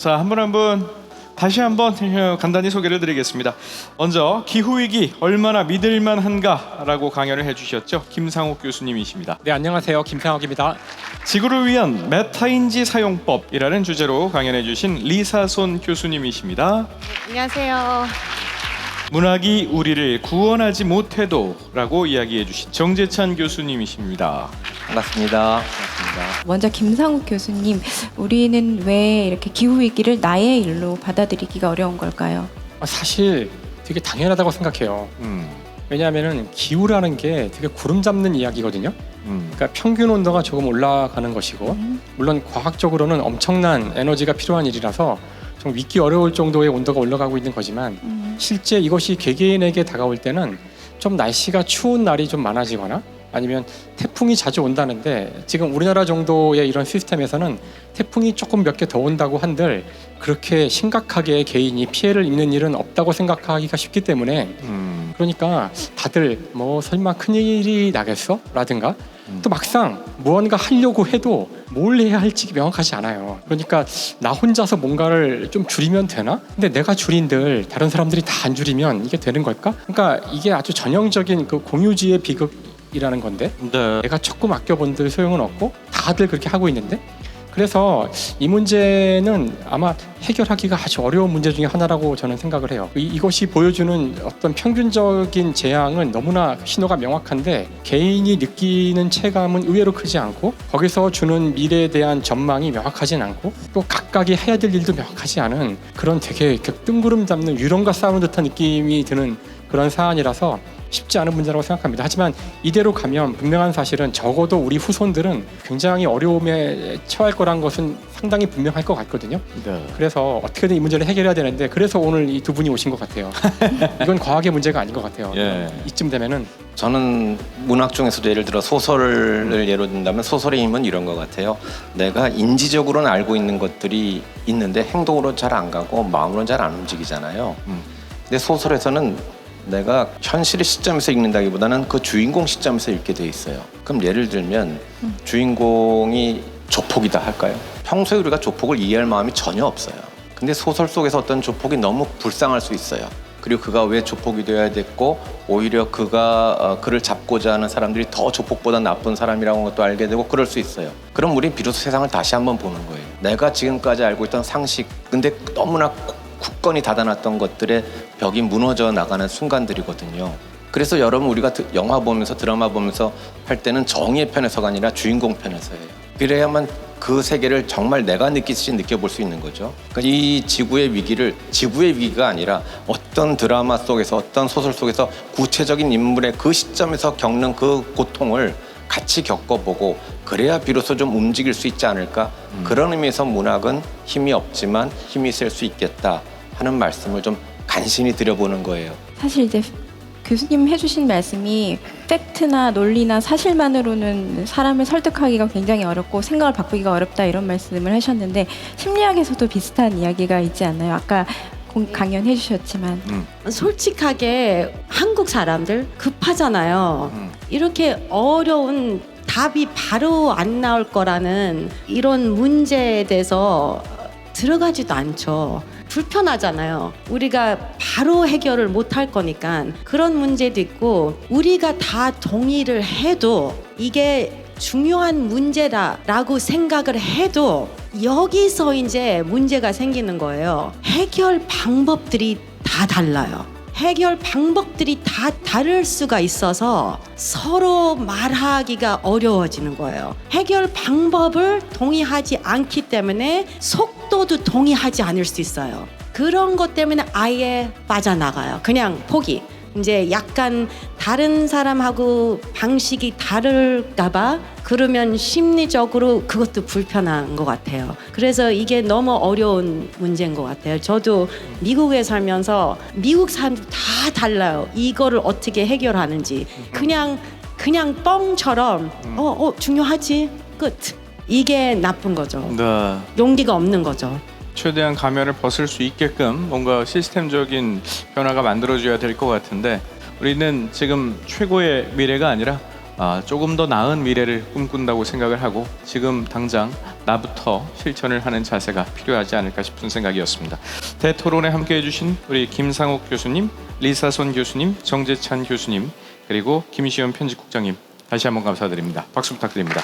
자, 한 분 한 분 다시 한번 간단히 소개를 드리겠습니다. 먼저 기후 위기 얼마나 믿을 만 한가라고 강연을 해 주셨죠. 김상욱 교수님이십니다. 네 안녕하세요 김상욱입니다. 지구를 위한 메타인지 사용법이라는 주제로 강연해 주신 리사손 교수님이십니다. 안녕하세요. 문학이 우리를 구원하지 못해도라고 이야기해 주신 정재찬 교수님이십니다. 반갑습니다. 먼저 김상욱 교수님, 우리는 왜 이렇게 기후 위기를 나의 일로 받아들이기가 어려운 걸까요? 아, 사실 되게 당연하다고 생각해요. 음, 왜냐하면은 기후라는 게 되게 구름 잡는 이야기거든요. 음, 그러니까 평균 온도가 조금 올라가는 것이고 물론 과학적으로는 엄청난 에너지가 필요한 일이라서 좀 믿기 어려울 정도의 온도가 올라가고 있는 거지만 음, 실제 이것이 개개인에게 다가올 때는 좀 날씨가 추운 날이 좀 많아지거나 아니면 태풍이 자주 온다는데 지금 우리나라 정도의 이런 시스템에서는 태풍이 조금 몇 개 더 온다고 한들 그렇게 심각하게 개인이 피해를 입는 일은 없다고 생각하기가 쉽기 때문에 음, 그러니까 다들 뭐 설마 큰일이 나겠어? 라든가 음. 또 막상 무언가 하려고 해도 뭘 해야 할지 명확하지 않아요. 그러니까 나 혼자서 뭔가를 좀 줄이면 되나? 근데 내가 줄인들 다른 사람들이 다 안 줄이면 이게 되는 걸까? 그러니까 이게 아주 전형적인 그 공유지의 비극 이라는 건데 네. 내가 조금 아껴본들 소용은 없고 다들 그렇게 하고 있는데 그래서 이 문제는 아마 해결하기가 아주 어려운 문제 중에 하나라고 저는 생각을 해요. 이, 이것이 보여주는 어떤 평균적인 재앙은 너무나 신호가 명확한데 개인이 느끼는 체감은 의외로 크지 않고 거기서 주는 미래에 대한 전망이 명확하진 않고 또 각각이 해야 될 일도 명확하지 않은 그런 되게 뜬구름 잡는 유령과 싸우는 듯한 느낌이 드는 그런 사안이라서 쉽지 않은 문제라고 생각합니다. 하지만 이대로 가면 분명한 사실은 적어도 우리 후손들은 굉장히 어려움에 처할 거란 것은 상당히 분명할 것 같거든요. 네. 그래서 어떻게든 이 문제를 해결해야 되는데 그래서 오늘 이 두 분이 오신 것 같아요. 이건 과학의 문제가 아닌 것 같아요. 예. 이쯤 되면은 저는 문학 중에서도 예를 들어 소설을 예로 든다면 소설의 힘은 이런 것 같아요. 내가 인지적으로는 알고 있는 것들이 있는데 행동으로 잘 안 가고 마음으로는 잘안 움직이잖아요. 음. 근데 소설에서는 내가 현실의 시점에서 읽는다기보다는 그 주인공 시점에서 읽게 돼 있어요. 그럼 예를 들면 주인공이 조폭이다 할까요? 평소에 우리가 조폭을 이해할 마음이 전혀 없어요. 근데 소설 속에서 어떤 조폭이 너무 불쌍할 수 있어요. 그리고 그가 왜 조폭이 되어야 됐고 오히려 그가 어, 그를 잡고자 하는 사람들이 더 조폭보다 나쁜 사람이라는 것도 알게 되고 그럴 수 있어요. 그럼 우리 비로소 세상을 다시 한번 보는 거예요. 내가 지금까지 알고 있던 상식, 근데 너무나 굳건히 닫아놨던 것들의 벽이 무너져 나가는 순간들이거든요. 그래서 여러분 우리가 드- 영화 보면서 드라마 보면서 할 때는 정의의 편에서가 아니라 주인공 편에서 해요. 그래야만 그 세계를 정말 내가 느끼듯이 느껴볼 수 있는 거죠. 그러니까 이 지구의 위기를 지구의 위기가 아니라 어떤 드라마 속에서 어떤 소설 속에서 구체적인 인물의 그 시점에서 겪는 그 고통을 같이 겪어보고 그래야 비로소 좀 움직일 수 있지 않을까 그런 의미에서 문학은 힘이 없지만 힘이 셀 수 있겠다 하는 말씀을 좀 간신히 드려보는 거예요. 사실 이제 교수님 해주신 말씀이 팩트나 논리나 사실만으로는 사람을 설득하기가 굉장히 어렵고 생각을 바꾸기가 어렵다 이런 말씀을 하셨는데 심리학에서도 비슷한 이야기가 있지 않나요? 아까 공- 강연해 주셨지만 솔직하게 한국 사람들 급하잖아요. 음. 이렇게 어려운 답이 바로 안 나올 거라는 이런 문제에 대해서 들어가지도 않죠. 불편하잖아요. 우리가 바로 해결을 못 할 거니까 그런 문제도 있고 우리가 다 동의를 해도 이게 중요한 문제다라고 생각을 해도 여기서 이제 문제가 생기는 거예요. 해결 방법들이 다 달라요. 해결 방법들이 다 다를 수가 있어서 서로 말하기가 어려워지는 거예요. 해결 방법을 동의하지 않기 때문에 속도도 동의하지 않을 수 있어요. 그런 것 때문에 아예 빠져나가요. 그냥 포기. 이제 약간 다른 사람하고 방식이 다를까봐 그러면 심리적으로 그것도 불편한 것 같아요. 그래서 이게 너무 어려운 문제인 것 같아요. 저도 미국에 살면서 미국 사람들 다 달라요. 이거를 어떻게 해결하는지 그냥 그냥 뻥처럼 어 어 중요하지 끝. 이게 나쁜 거죠. 네. 용기가 없는 거죠. 최대한 가면을 벗을 수 있게끔 뭔가 시스템적인 변화가 만들어져야 될 것 같은데 우리는 지금 최고의 미래가 아니라 아, 조금 더 나은 미래를 꿈꾼다고 생각을 하고 지금 당장 나부터 실천을 하는 자세가 필요하지 않을까 싶은 생각이었습니다. 대토론에 함께해 주신 우리 김상욱 교수님, 리사손 교수님, 정재찬 교수님, 그리고 김시현 편집국장님 다시 한번 감사드립니다. 박수 부탁드립니다.